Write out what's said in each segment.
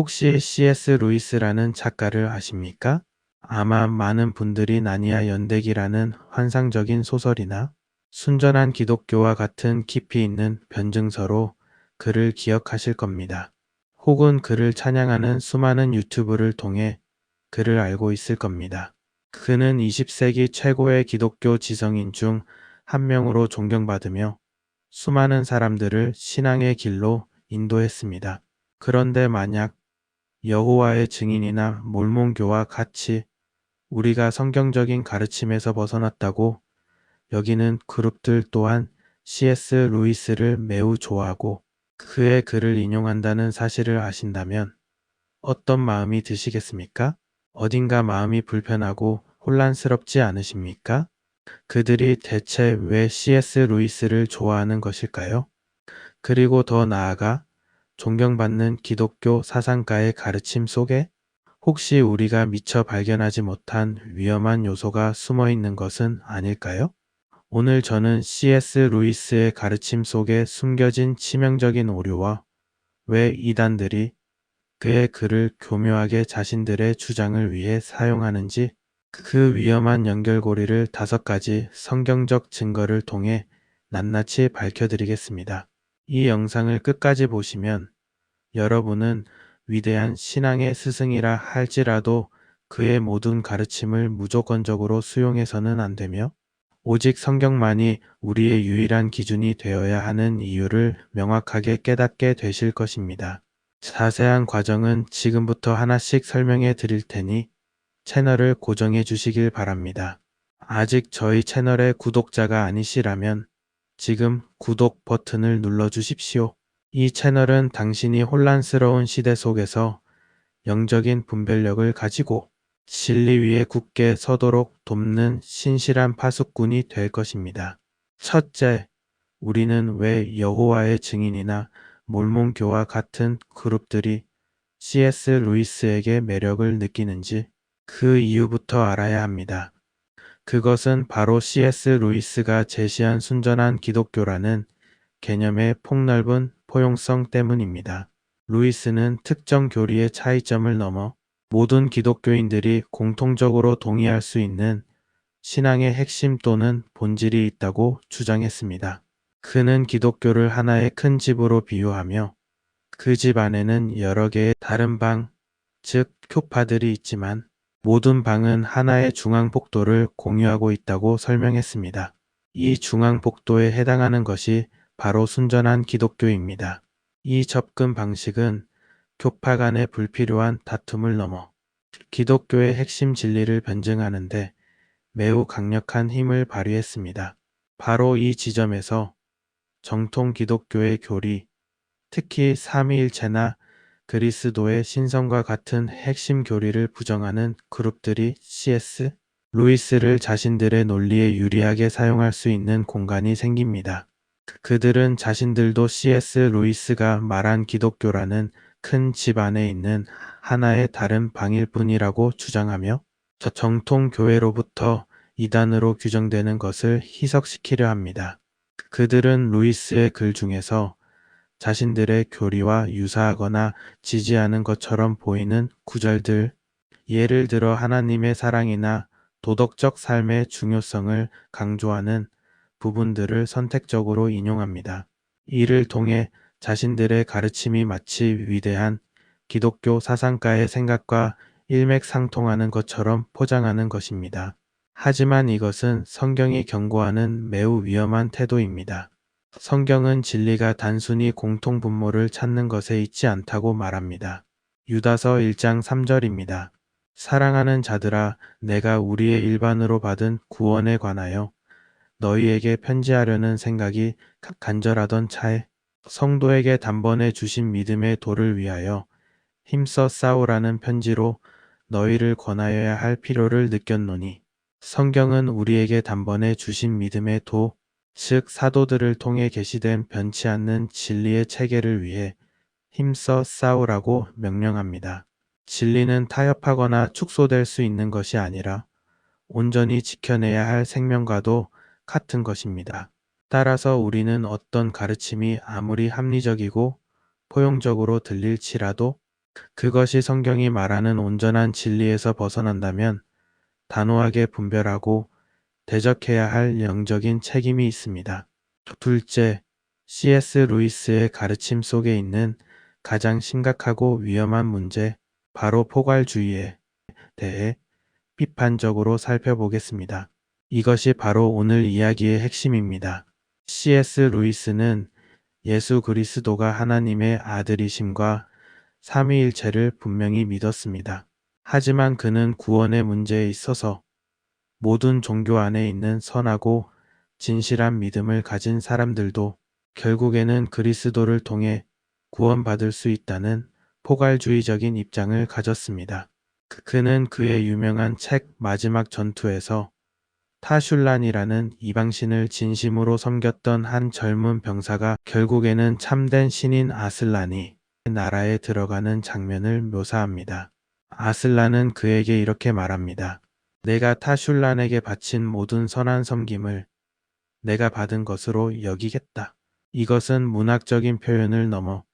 혹시 C.S. 루이스라는 작가를 아십니까? 아마 많은 분들이 나니아 연대기라는 환상적인 소설이나 순전한 기독교와 같은 깊이 있는 변증서로 그를 기억하실 겁니다. 혹은 그를 찬양하는 수많은 유튜브를 통해 그를 알고 있을 겁니다. 그는 20세기 최고의 기독교 지성인 중 한 명으로 존경받으며 수많은 사람들을 신앙의 길로 인도했습니다. 그런데 만약 여호와의 증인이나 몰몬교와 같이 우리가 성경적인 가르침에서 벗어났다고 여기는 그룹들 또한 C.S. 루이스를 매우 좋아하고 그의 글을 인용한다는 사실을 아신다면 어떤 마음이 드시겠습니까? 어딘가 마음이 불편하고 혼란스럽지 않으십니까? 그들이 대체 왜 C.S. 루이스를 좋아하는 것일까요? 그리고 더 나아가 존경받는 기독교 사상가의 가르침 속에 혹시 우리가 미처 발견하지 못한 위험한 요소가 숨어 있는 것은 아닐까요? 오늘 저는 C.S. 루이스의 가르침 속에 숨겨진 치명적인 오류와 왜 이단들이 그의 글을 교묘하게 자신들의 주장을 위해 사용하는지 그 위험한 연결고리를 다섯 가지 성경적 증거를 통해 낱낱이 밝혀드리겠습니다. 이 영상을 끝까지 보시면 여러분은 위대한 신앙의 스승이라 할지라도 그의 모든 가르침을 무조건적으로 수용해서는 안 되며 오직 성경만이 우리의 유일한 기준이 되어야 하는 이유를 명확하게 깨닫게 되실 것입니다. 자세한 과정은 지금부터 하나씩 설명해 드릴 테니 채널을 고정해 주시길 바랍니다. 아직 저희 채널의 구독자가 아니시라면 지금 구독 버튼을 눌러 주십시오. 이 채널은 당신이 혼란스러운 시대 속에서 영적인 분별력을 가지고 진리 위에 굳게 서도록 돕는 신실한 파수꾼이 될 것입니다. 첫째, 우리는 왜 여호와의 증인이나 몰몬교와 같은 그룹들이 C.S. 루이스에게 매력을 느끼는지 그 이유부터 알아야 합니다. 그것은 바로 C.S. 루이스가 제시한 순전한 기독교라는 개념의 폭넓은 포용성 때문입니다. 루이스는 특정 교리의 차이점을 넘어 모든 기독교인들이 공통적으로 동의할 수 있는 신앙의 핵심 또는 본질이 있다고 주장했습니다. 그는 기독교를 하나의 큰 집으로 비유하며 그 집 안에는 여러 개의 다른 방, 즉 교파들이 있지만 모든 방은 하나의 중앙 복도를 공유하고 있다고 설명했습니다. 이 중앙 복도에 해당하는 것이 바로 순전한 기독교입니다. 이 접근 방식은 교파 간의 불필요한 다툼을 넘어 기독교의 핵심 진리를 변증하는데 매우 강력한 힘을 발휘했습니다. 바로 이 지점에서 정통 기독교의 교리, 특히 삼위일체나 그리스도의 신성과 같은 핵심 교리를 부정하는 그룹들이 CS 루이스를 자신들의 논리에 유리하게 사용할 수 있는 공간이 생깁니다. 그들은 자신들도 C.S. 루이스가 말한 기독교라는 큰 집 안에 있는 하나의 다른 방일 뿐이라고 주장하며 저 정통 교회로부터 이단으로 규정되는 것을 희석시키려 합니다. 그들은 루이스의 글 중에서 자신들의 교리와 유사하거나 지지하는 것처럼 보이는 구절들, 예를 들어 하나님의 사랑이나 도덕적 삶의 중요성을 강조하는 부분들을 선택적으로 인용합니다. 이를 통해 자신들의 가르침이 마치 위대한 기독교 사상가의 생각과 일맥상통하는 것처럼 포장하는 것입니다. 하지만 이것은 성경이 경고하는 매우 위험한 태도입니다. 성경은 진리가 단순히 공통 분모를 찾는 것에 있지 않다고 말합니다. 유다서 1장 3절입니다. 사랑하는 자들아 내가 우리의 일반으로 받은 구원에 관하여 너희에게 편지하려는 생각이 간절하던 차에 성도에게 단번에 주신 믿음의 도를 위하여 힘써 싸우라는 편지로 너희를 권하여야 할 필요를 느꼈노니 성경은 우리에게 단번에 주신 믿음의 도, 즉 사도들을 통해 계시된 변치 않는 진리의 체계를 위해 힘써 싸우라고 명령합니다. 진리는 타협하거나 축소될 수 있는 것이 아니라 온전히 지켜내야 할 생명과도 같은 것입니다. 따라서 우리는 어떤 가르침이 아무리 합리적이고 포용적으로 들릴지라도 그것이 성경이 말하는 온전한 진리에서 벗어난다면 단호하게 분별하고 대적해야 할 영적인 책임이 있습니다. 둘째, C.S. 루이스의 가르침 속에 있는 가장 심각하고 위험한 문제, 바로 포괄주의에 대해 비판적으로 살펴보겠습니다. 이것이 바로 오늘 이야기의 핵심입니다. C.S. 루이스는 예수 그리스도가 하나님의 아들이심과 삼위일체를 분명히 믿었습니다. 하지만 그는 구원의 문제에 있어서 모든 종교 안에 있는 선하고 진실한 믿음을 가진 사람들도 결국에는 그리스도를 통해 구원받을 수 있다는 포괄주의적인 입장을 가졌습니다. 그- 그는 그의 유명한 책 마지막 전투에서 타슐란이라는 이방신을 진심으로 섬겼던 한 젊은 병사가 결국에는 참된 신인 아슬란이 나라에 들어가는 장면을 묘사합니다. 아슬란은 그에게 이렇게 말합니다. 내가 타슐란에게 바친 모든 선한 섬김을 내가 받은 것으로 여기겠다. 이것은 문학적인 표현을 넘어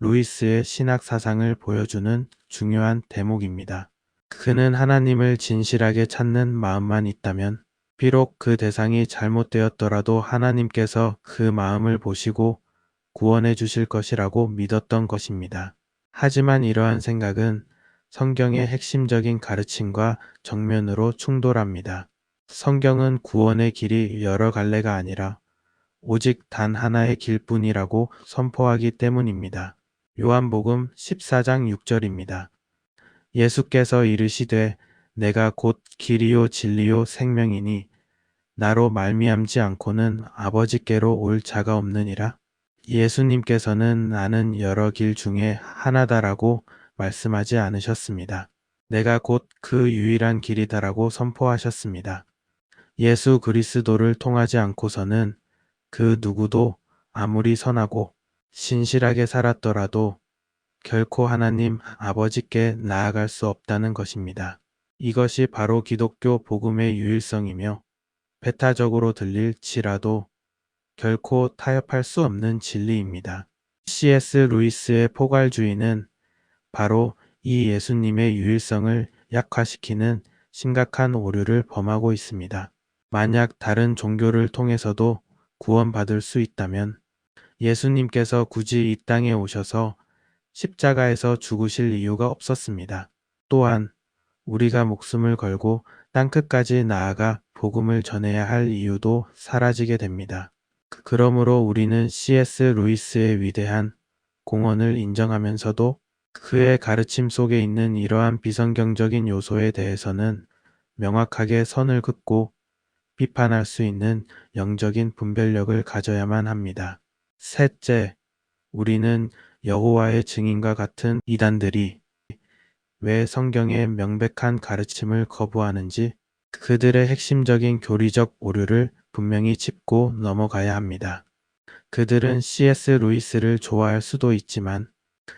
루이스의 신학 사상을 보여주는 중요한 대목입니다. 그는 하나님을 진실하게 찾는 마음만 있다면 비록 그 대상이 잘못되었더라도 하나님께서 그 마음을 보시고 구원해 주실 것이라고 믿었던 것입니다. 하지만 이러한 생각은 성경의 핵심적인 가르침과 정면으로 충돌합니다. 성경은 구원의 길이 여러 갈래가 아니라 오직 단 하나의 길뿐이라고 선포하기 때문입니다. 요한복음 14장 6절입니다. 예수께서 이르시되 내가 곧 길이요 진리요 생명이니 나로 말미암지 않고는 아버지께로 올 자가 없느니라. 예수님께서는 나는 여러 길 중에 하나다라고 말씀하지 않으셨습니다. 내가 곧 그 유일한 길이다라고 선포하셨습니다. 예수 그리스도를 통하지 않고서는 그 누구도 아무리 선하고 신실하게 살았더라도 결코 하나님 아버지께 나아갈 수 없다는 것입니다. 이것이 바로 기독교 복음의 유일성이며 배타적으로 들릴지라도 결코 타협할 수 없는 진리입니다. C.S. 루이스의 포괄주의는 바로 이 예수님의 유일성을 약화시키는 심각한 오류를 범하고 있습니다. 만약 다른 종교를 통해서도 구원받을 수 있다면 예수님께서 굳이 이 땅에 오셔서 십자가에서 죽으실 이유가 없었습니다. 또한 우리가 목숨을 걸고 땅끝까지 나아가 복음을 전해야 할 이유도 사라지게 됩니다. 그- 그러므로 우리는 C.S. 루이스의 위대한 공헌을 인정하면서도 그의 가르침 속에 있는 이러한 비성경적인 요소에 대해서는 명확하게 선을 긋고 비판할 수 있는 영적인 분별력을 가져야만 합니다. 셋째, 우리는 여호와의 증인과 같은 이단들이 왜 성경의 명백한 가르침을 거부하는지 그들의 핵심적인 교리적 오류를 분명히 짚고 넘어가야 합니다. 그들은 C.S. 루이스를 좋아할 수도 있지만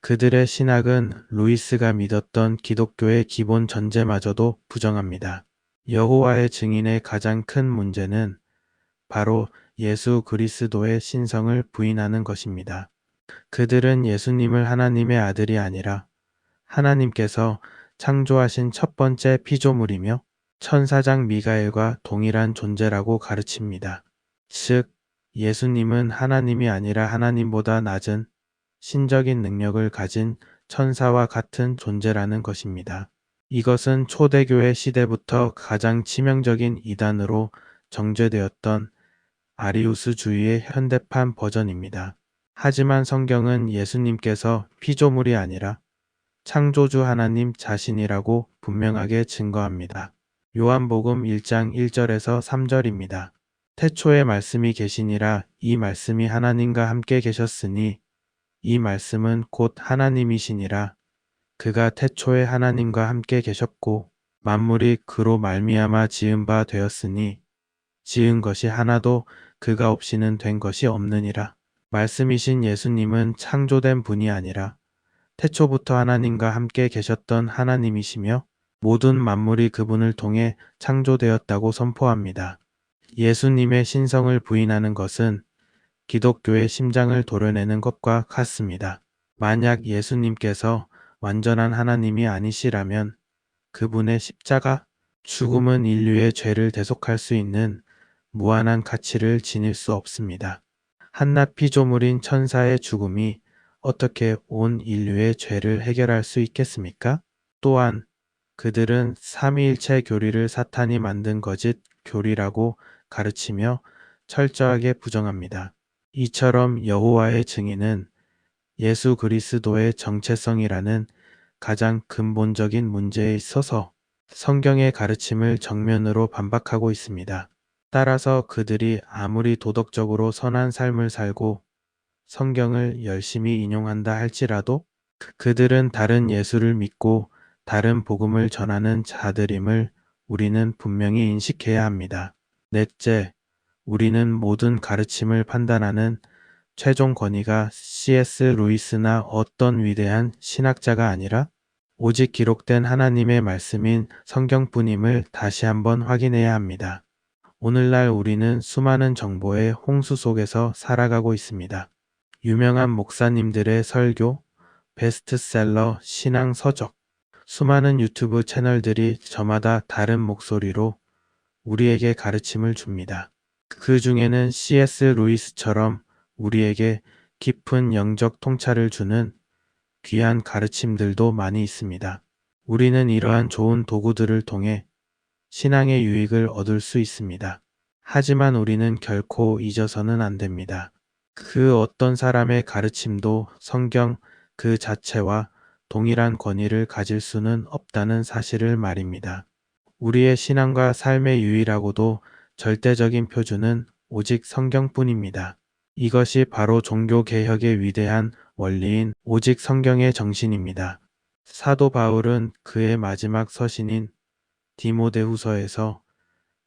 그들의 신학은 루이스가 믿었던 기독교의 기본 전제마저도 부정합니다. 여호와의 증인의 가장 큰 문제는 바로 예수 그리스도의 신성을 부인하는 것입니다. 그들은 예수님을 하나님의 아들이 아니라 하나님께서 창조하신 첫 번째 피조물이며 천사장 미가엘과 동일한 존재라고 가르칩니다. 즉, 예수님은 하나님이 아니라 하나님보다 낮은 신적인 능력을 가진 천사와 같은 존재라는 것입니다. 이것은 초대교회 시대부터 가장 치명적인 이단으로 정죄되었던 아리우스 주의의 현대판 버전입니다. 하지만 성경은 예수님께서 피조물이 아니라 창조주 하나님 자신이라고 분명하게 증거합니다. 요한복음 1장 1절에서 3절입니다. 태초에 말씀이 계시니라 이 말씀이 하나님과 함께 계셨으니 이 말씀은 곧 하나님이시니라 그가 태초에 하나님과 함께 계셨고 만물이 그로 말미암아 지은 바 되었으니 지은 것이 하나도 그가 없이는 된 것이 없느니라 말씀이신 예수님은 창조된 분이 아니라 태초부터 하나님과 함께 계셨던 하나님이시며 모든 만물이 그분을 통해 창조되었다고 선포합니다. 예수님의 신성을 부인하는 것은 기독교의 심장을 도려내는 것과 같습니다. 만약 예수님께서 완전한 하나님이 아니시라면 그분의 십자가 죽음은 인류의 죄를 대속할 수 있는 무한한 가치를 지닐 수 없습니다. 한낱 피조물인 천사의 죽음이 어떻게 온 인류의 죄를 해결할 수 있겠습니까? 또한 그들은 삼위일체 교리를 사탄이 만든 거짓 교리라고 가르치며 철저하게 부정합니다. 이처럼 여호와의 증인은 예수 그리스도의 정체성이라는 가장 근본적인 문제에 있어서 성경의 가르침을 정면으로 반박하고 있습니다. 따라서 그들이 아무리 도덕적으로 선한 삶을 살고 성경을 열심히 인용한다 할지라도 그들은 다른 예수를 믿고 다른 복음을 전하는 자들임을 우리는 분명히 인식해야 합니다. 넷째, 우리는 모든 가르침을 판단하는 최종 권위가 C.S. 루이스나 어떤 위대한 신학자가 아니라 오직 기록된 하나님의 말씀인 성경뿐임을 다시 한번 확인해야 합니다. 오늘날 우리는 수많은 정보의 홍수 속에서 살아가고 있습니다. 유명한 목사님들의 설교, 베스트셀러, 신앙 서적, 수많은 유튜브 채널들이 저마다 다른 목소리로 우리에게 가르침을 줍니다. 그 중에는 C.S. 루이스처럼 우리에게 깊은 영적 통찰을 주는 귀한 가르침들도 많이 있습니다. 우리는 이러한 좋은 도구들을 통해 신앙의 유익을 얻을 수 있습니다. 하지만 우리는 결코 잊어서는 안 됩니다. 그 어떤 사람의 가르침도 성경 그 자체와 동일한 권위를 가질 수는 없다는 사실을 말입니다. 우리의 신앙과 삶의 유일하고도 절대적인 표준은 오직 성경뿐입니다. 이것이 바로 종교개혁의 위대한 원리인 오직 성경의 정신입니다. 사도 바울은 그의 마지막 서신인 디모데후서에서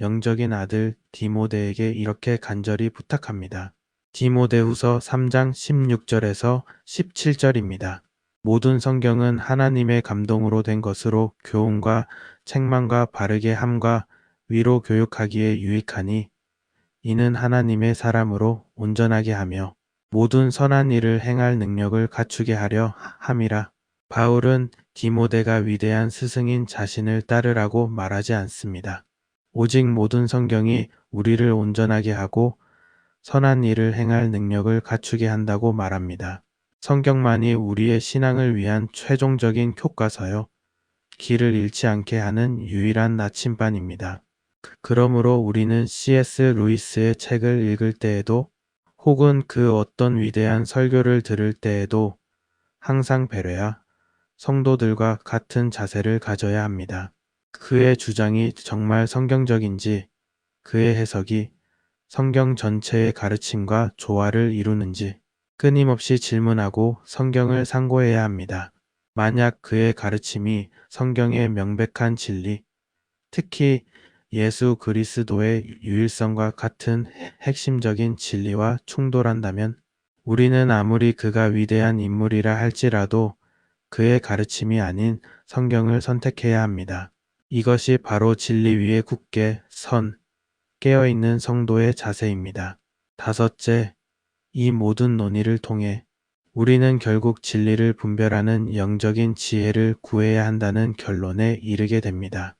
영적인 아들 디모데에게 이렇게 간절히 부탁합니다. 디모데후서 3장 16절에서 17절입니다. 모든 성경은 하나님의 감동으로 된 것으로 교훈과 책망과 바르게 함과 위로 교육하기에 유익하니 이는 하나님의 사람으로 온전하게 하며 모든 선한 일을 행할 능력을 갖추게 하려 함이라. 바울은 디모데가 위대한 스승인 자신을 따르라고 말하지 않습니다. 오직 모든 성경이 우리를 온전하게 하고 선한 일을 행할 능력을 갖추게 한다고 말합니다. 성경만이 우리의 신앙을 위한 최종적인 교과서요. 길을 잃지 않게 하는 유일한 나침반입니다. 그러므로 우리는 C.S. 루이스의 책을 읽을 때에도 혹은 그 어떤 위대한 설교를 들을 때에도 항상 베레야 성도들과 같은 자세를 가져야 합니다. 그의 주장이 정말 성경적인지 그의 해석이 성경 전체의 가르침과 조화를 이루는지 끊임없이 질문하고 성경을 상고해야 합니다. 만약 그의 가르침이 성경의 명백한 진리, 특히 예수 그리스도의 유일성과 같은 핵심적인 진리와 충돌한다면 우리는 아무리 그가 위대한 인물이라 할지라도 그의 가르침이 아닌 성경을 선택해야 합니다. 이것이 바로 진리 위에 굳게 선, 깨어있는 성도의 자세입니다. 다섯째, 이 모든 논의를 통해 우리는 결국 진리를 분별하는 영적인 지혜를 구해야 한다는 결론에 이르게 됩니다.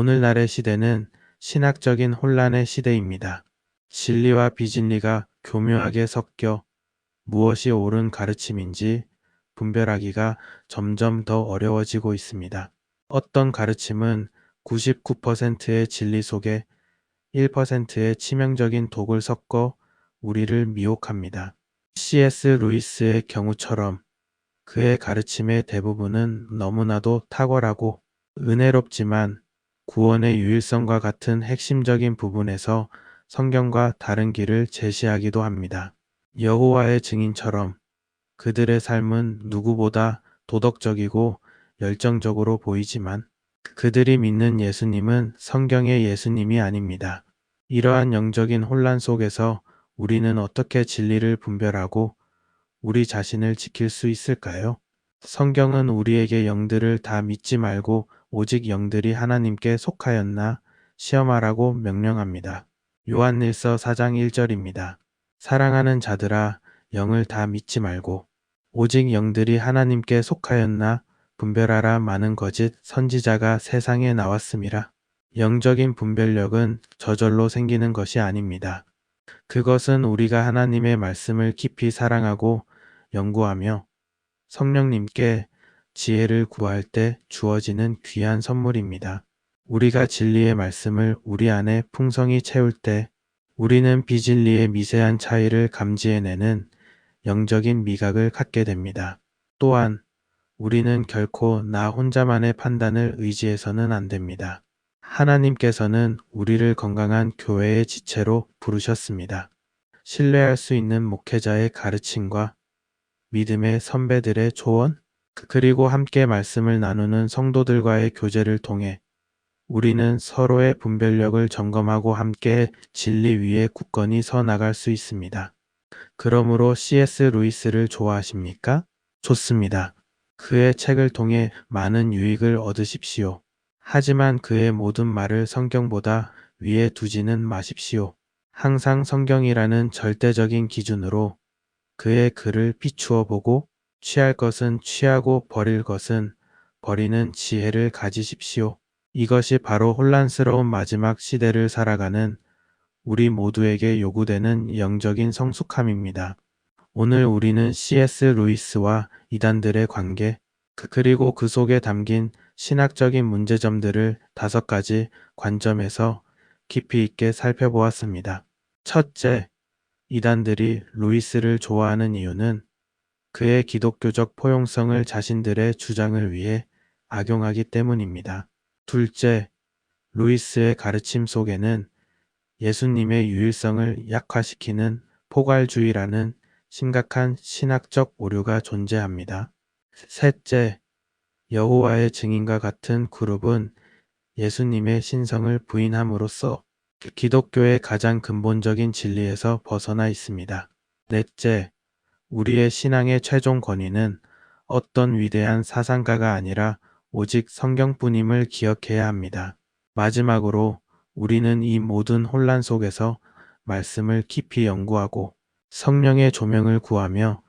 오늘날의 시대는 신학적인 혼란의 시대입니다. 진리와 비진리가 교묘하게 섞여 무엇이 옳은 가르침인지 분별하기가 점점 더 어려워지고 있습니다. 어떤 가르침은 99%의 진리 속에 1%의 치명적인 독을 섞어 우리를 미혹합니다. C.S. 루이스의 경우처럼 그의 가르침의 대부분은 너무나도 탁월하고 은혜롭지만 구원의 유일성과 같은 핵심적인 부분에서 성경과 다른 길을 제시하기도 합니다. 여호와의 증인처럼 그들의 삶은 누구보다 도덕적이고 열정적으로 보이지만 그들이 믿는 예수님은 성경의 예수님이 아닙니다. 이러한 영적인 혼란 속에서 우리는 어떻게 진리를 분별하고 우리 자신을 지킬 수 있을까요? 성경은 우리에게 영들을 다 믿지 말고 오직 영들이 하나님께 속하였나 시험하라고 명령합니다. 요한일서 4장 1절입니다. 사랑하는 자들아 영을 다 믿지 말고 오직 영들이 하나님께 속하였나 분별하라 많은 거짓 선지자가 세상에 나왔음이라. 영적인 분별력은 저절로 생기는 것이 아닙니다. 그것은 우리가 하나님의 말씀을 깊이 사랑하고 연구하며 성령님께 지혜를 구할 때 주어지는 귀한 선물입니다. 우리가 진리의 말씀을 우리 안에 풍성히 채울 때 우리는 비진리의 미세한 차이를 감지해내는 영적인 미각을 갖게 됩니다. 또한 우리는 결코 나 혼자만의 판단을 의지해서는 안 됩니다. 하나님께서는 우리를 건강한 교회의 지체로 부르셨습니다. 신뢰할 수 있는 목회자의 가르침과 믿음의 선배들의 조언, 그리고 함께 말씀을 나누는 성도들과의 교제를 통해 우리는 서로의 분별력을 점검하고 함께 진리 위에 굳건히 서 나갈 수 있습니다. 그러므로 C.S. 루이스를 좋아하십니까? 좋습니다. 그의 책을 통해 많은 유익을 얻으십시오. 하지만 그의 모든 말을 성경보다 위에 두지는 마십시오. 항상 성경이라는 절대적인 기준으로 그의 글을 비추어 보고 취할 것은 취하고 버릴 것은 버리는 지혜를 가지십시오. 이것이 바로 혼란스러운 마지막 시대를 살아가는 우리 모두에게 요구되는 영적인 성숙함입니다. 오늘 우리는 C.S. 루이스와 이단들의 관계, 그- 그리고 그 속에 담긴 신학적인 문제점들을 다섯 가지 관점에서 깊이 있게 살펴보았습니다. 첫째, 이단들이 루이스를 좋아하는 이유는 그의 기독교적 포용성을 자신들의 주장을 위해 악용하기 때문입니다. 둘째, 루이스의 가르침 속에는 예수님의 유일성을 약화시키는 포괄주의라는 심각한 신학적 오류가 존재합니다. 셋째, 여호와의 증인과 같은 그룹은 예수님의 신성을 부인함으로써 기독교의 가장 근본적인 진리에서 벗어나 있습니다. 넷째, 우리의 신앙의 최종 권위는 어떤 위대한 사상가가 아니라 오직 성경뿐임을 기억해야 합니다. 마지막으로 우리는 이 모든 혼란 속에서 말씀을 깊이 연구하고 성령의 조명을 구하며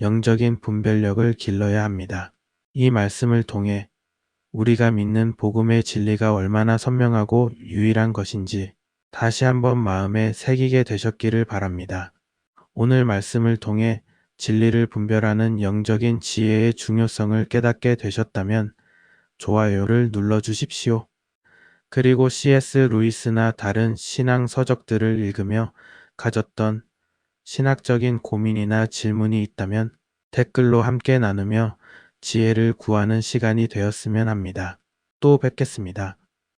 영적인 분별력을 길러야 합니다. 이 말씀을 통해 우리가 믿는 복음의 진리가 얼마나 선명하고 유일한 것인지 다시 한번 마음에 새기게 되셨기를 바랍니다. 오늘 말씀을 통해 진리를 분별하는 영적인 지혜의 중요성을 깨닫게 되셨다면 좋아요를 눌러 주십시오. 그리고 C.S. 루이스나 다른 신앙 서적들을 읽으며 가졌던 신학적인 고민이나 질문이 있다면 댓글로 함께 나누며 지혜를 구하는 시간이 되었으면 합니다. 또 뵙겠습니다.